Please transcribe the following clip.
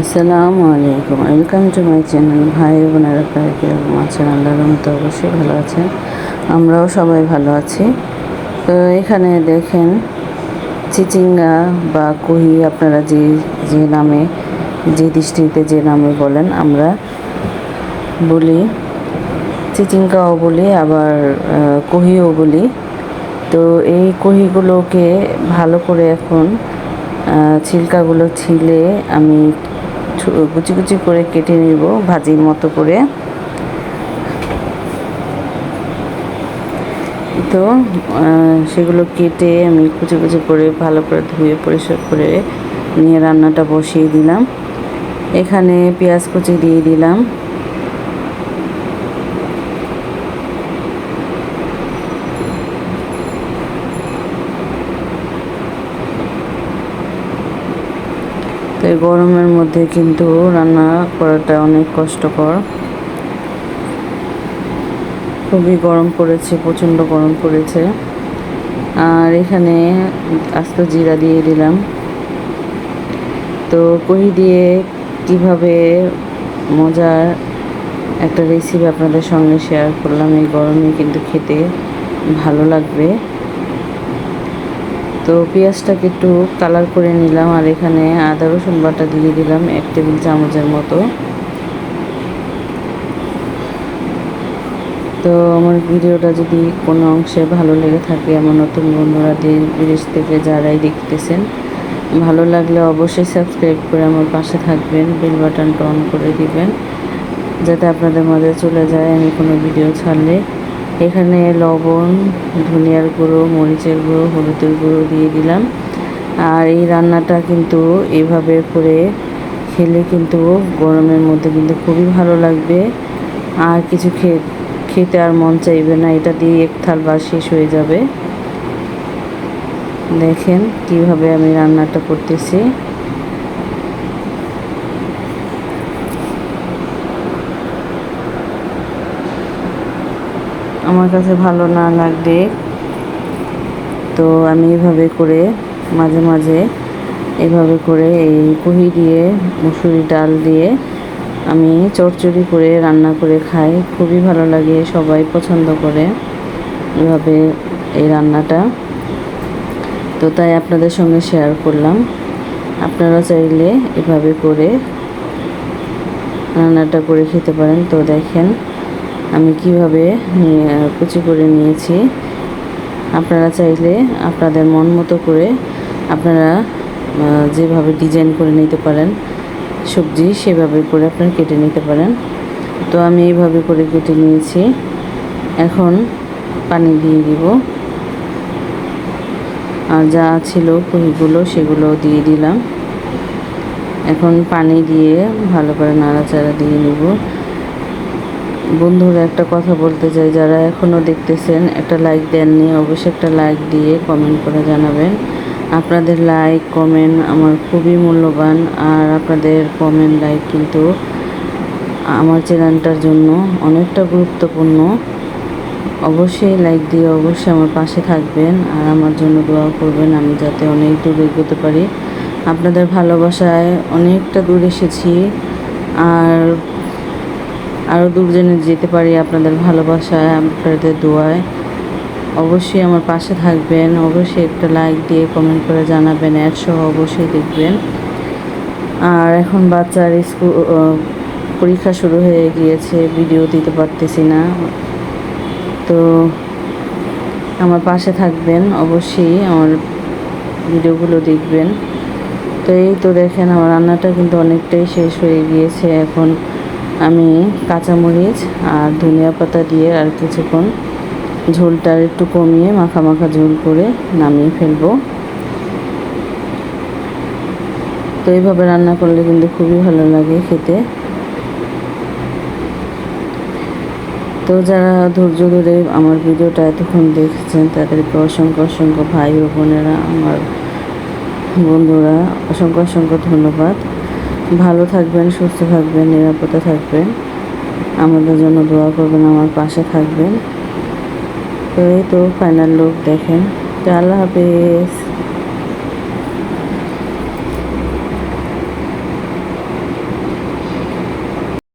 আসসালামু আলাইকুম। Welcome to my channel ভাই বোনেরা আপনারা কীরকম আছেন? আল্লাহর মতো অবশ্যই ভালো আছেন। আমরাও সবাই ভালো আছি। তো এখানে দেখেন, চিচিঙ্গা বা কুহি আপনারা যে যে নামে, যে দৃষ্টিতে যে নামে বলেন, আমরা বলি। চিচিঙ্গাও বলি, আবার কুহিও বলি। তো এই কুহিগুলোকে ভালো করে এখন ছিলকাগুলো ছিলে আমি কুচি কুচি করে কেটে নিব ভাজির মতো করে। তো সেগুলো কেটে আমি কুচি কুচি করে ভালো করে ধুয়ে পরিষ্কার করে নিয়ে রান্নাটা বসিয়ে দিলাম। এখানে পেঁয়াজ কুচি দিয়ে দিলাম। তো এই গরমের মধ্যে কিন্তু রান্না করাটা অনেক কষ্টকর। খুবই গরম পড়েছে, প্রচণ্ড গরম পড়েছে। আর এখানে আস্ত জিরা দিয়ে দিলাম। তো কহি দিয়ে কীভাবে মজার একটা রেসিপি আপনাদের সঙ্গে শেয়ার করলাম, এই গরমে কিন্তু খেতে ভালো লাগবে। তো পেঁয়াজটাকে একটু কালার করে নিলাম আর এখানে আদা, রসুন বাটা দিয়ে দিলাম এক টেবিল চামচের মতো। তো আমার ভিডিওটা যদি কোনো অংশে ভালো লেগে থাকে, আমার নতুন বন্ধুরা দেশ বিদেশ থেকে যারাই দেখতেছেন, ভালো লাগলে অবশ্যই সাবস্ক্রাইব করে আমার পাশে থাকবেন বেল বাটনটা অন করে দিবেন, যাতে আপনাদের মাঝে চলে যায় আমি কোনো ভিডিও ছাড়লে। এখানে লবণ, ধনিয়ার গুঁড়ো, মরিচের গুঁড়ো, হলুদের গুঁড়ো দিয়ে দিলাম। আর এই রান্নাটা কিন্তু এভাবে করে খেলে কিন্তু গরমের মধ্যে কিন্তু খুবই ভালো লাগবে। আর কিছু খেতে আর মন চাইবে না, এটা দিয়ে এক থাল বা শেষ হয়ে যাবে। দেখেন কীভাবে আমি রান্নাটা করতেছি। আমার কাছে ভালো না লাগবে তো আমি এভাবে করে, মাঝে মাঝে এভাবে করে এই কুহি দিয়ে মুসুরি ডাল দিয়ে আমি চচ্চড়ি করে রান্না করে খাই। খুবই ভালো লাগে, সবাই পছন্দ করে এভাবে এই রান্নাটা। তো তাই আপনাদের সঙ্গে শেয়ার করলাম। আপনারা চাইলে এভাবে করে রান্নাটা করে খেতে পারেন। তো দেখেন আমি কীভাবে কুচি করে নিয়েছি। আপনারা চাইলে আপনাদের মন মতো করে আপনারা যেভাবে ডিজাইন করে নিতে পারেন, সবজি সেভাবে করে আপনারা কেটে নিতে পারেন। তো আমি এইভাবে করে কেটে নিয়েছি। এখন পানি দিয়ে দিব। আর যা ছিল কুহিগুলো সেগুলো দিয়ে দিলাম। এখন পানি দিয়ে ভালো করে নাড়াচাড়া দিয়ে নেব। বন্ধুরা, একটা কথা বলতে চাই। যারা এখনও দেখতেছেন, একটা লাইক দেননি, অবশ্যই একটা লাইক দিয়ে কমেন্ট করে জানাবেন। আপনাদের লাইক কমেন্ট আমার খুবই মূল্যবান। আর আপনাদের কমেন্ট লাইক কিন্তু আমার চ্যানেলটার জন্য অনেকটা গুরুত্বপূর্ণ। অবশ্যই লাইক দিয়ে অবশ্যই আমার পাশে থাকবেন আর আমার জন্য দোয়া করবেন। আমি যাতে অনেক দূর এগোতে পারি। আপনাদের ভালোবাসায় অনেকটা দূর এসেছি। আর আরও দূর যেতে পারি আপনাদের ভালোবাসায়, আপনাদের দোয়ায়। অবশ্যই আমার পাশে থাকবেন, অবশ্যই একটা লাইক দিয়ে কমেন্ট করে জানাবেন অ্যাডসহ অবশ্যই দেখবেন। আর এখন বাচ্চার স্কুল পরীক্ষা শুরু হয়ে গিয়েছে ভিডিও দিতে পারতেছি না। তো আমার পাশে থাকবেন, অবশ্যই আমার ভিডিওগুলো দেখবেন। তো এই তো দেখেন, আমার রান্নাটা কিন্তু অনেকটাই শেষ হয়ে গিয়েছে। এখন আমি কাঁচামরিচ আর ধনিয়া পাতা দিয়ে আর কিছুক্ষণ ঝোলটা একটু কমিয়ে মাখা মাখা ঝোল করে নামিয়ে ফেলব। তো এইভাবে রান্না করলে কিন্তু খুবই ভালো লাগে খেতে। তো যারা ধৈর্য ধরে আমার ভিডিওটা এতক্ষণ দেখছেন, তাদেরকে অসংখ্য অসংখ্য ভাই ও বোনেরা, আমার বন্ধুরা, অসংখ্য অসংখ্য ধন্যবাদ। ভালো থাকবেন, সুস্থ থাকবেন, নিরাপদে থাকবেন। আমাদের জন্য দোয়া করবেন, আমার পাশে থাকবেন। তো এই তো ফাইনাল লুক দেখেন। তো আল্লাহ হাফিজ।